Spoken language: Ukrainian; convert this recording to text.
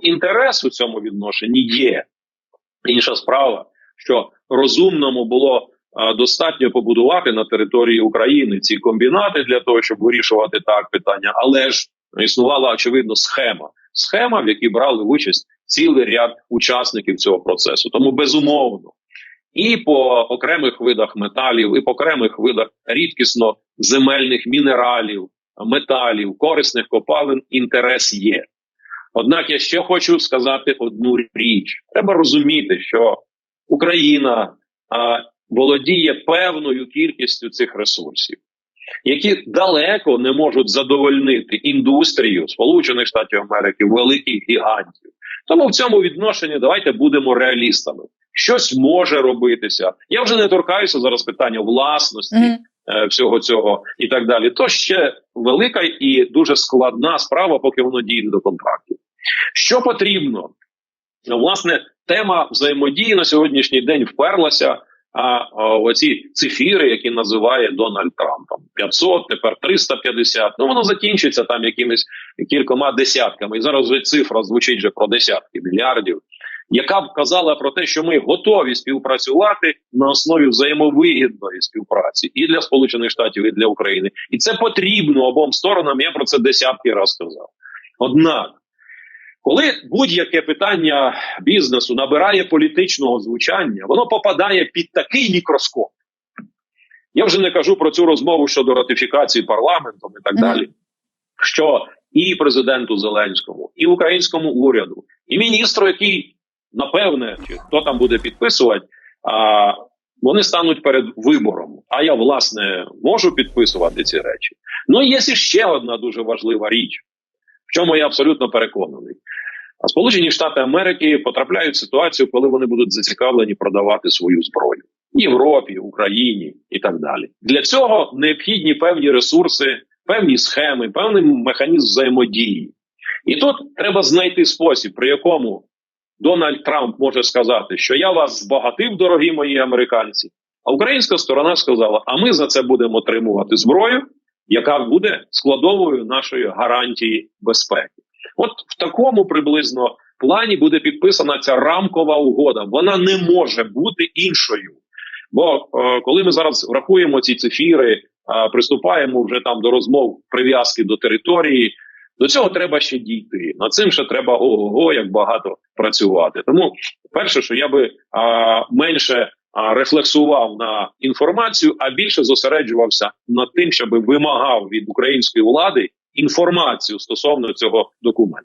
інтерес у цьому відношенні є. Інша справа, що розумному було достатньо побудувати на території України ці комбінати для того, щоб вирішувати так питання, але ж існувала очевидно схема. Схема, в якій брали участь цілий ряд учасників цього процесу. Тому безумовно, і по окремих видах металів, і по окремих видах рідкісно земельних мінералів, металів, корисних копалин інтерес є. Однак я ще хочу сказати одну річ: треба розуміти, що Україна а, володіє певною кількістю цих ресурсів, які далеко не можуть задовольнити індустрію Сполучених Штатів Америки, великих гігантів. Тому в цьому відношенні давайте будемо реалістами. Щось може робитися. Я вже не торкаюся зараз питання власності Мгм. е, всього цього і так далі. То ще велика і дуже складна справа, поки воно дійде до контрактів. Що потрібно? Ну, Власне, тема взаємодії на сьогоднішній день вперлася. А, оці цифіри, які називає Дональд Трамп, там 500, тепер 350, ну воно закінчиться там якимись кількома десятками. І зараз вже цифра звучить вже про десятки мільярдів, яка б казала про те, що ми готові співпрацювати на основі взаємовигідної співпраці і для Сполучених Штатів, і для України. І це потрібно обом сторонам. Я про це десятки разів сказав. Однак. Коли будь-яке питання бізнесу набирає політичного звучання, воно попадає під такий мікроскоп. Я вже не кажу про цю розмову щодо ратифікації парламентом і так Мгм. далі. Що і президенту Зеленському, і українському уряду, і міністру, який напевне, чи хто там буде підписувати, а, вони стануть перед вибором. А я, власне, можу підписувати ці речі. Ну і є ще одна дуже важлива річ, в чому я абсолютно переконаний. А Сполучені Штати Америки потрапляють в ситуацію, коли вони будуть зацікавлені продавати свою зброю Європі, Україні і так далі. Для цього необхідні певні ресурси, певні схеми, певний механізм взаємодії. І тут треба знайти спосіб, при якому Дональд Трамп може сказати, що я вас збагатив, дорогі мої американці. А українська сторона сказала: а ми за це будемо отримувати зброю, яка буде складовою нашої гарантії безпеки. От в такому приблизно плані буде підписана ця рамкова угода. Вона не може бути іншою. Бо е, коли ми зараз врахуємо ці цифіри, е, приступаємо вже там до розмов прив'язки до території. До цього треба ще дійти. Над цим ще треба ого, як багато працювати. Тому перше, що я би а, менше а, рефлексував на інформацію, а більше зосереджувався над тим, щоб вимагав від української влади інформацію стосовно цього документу.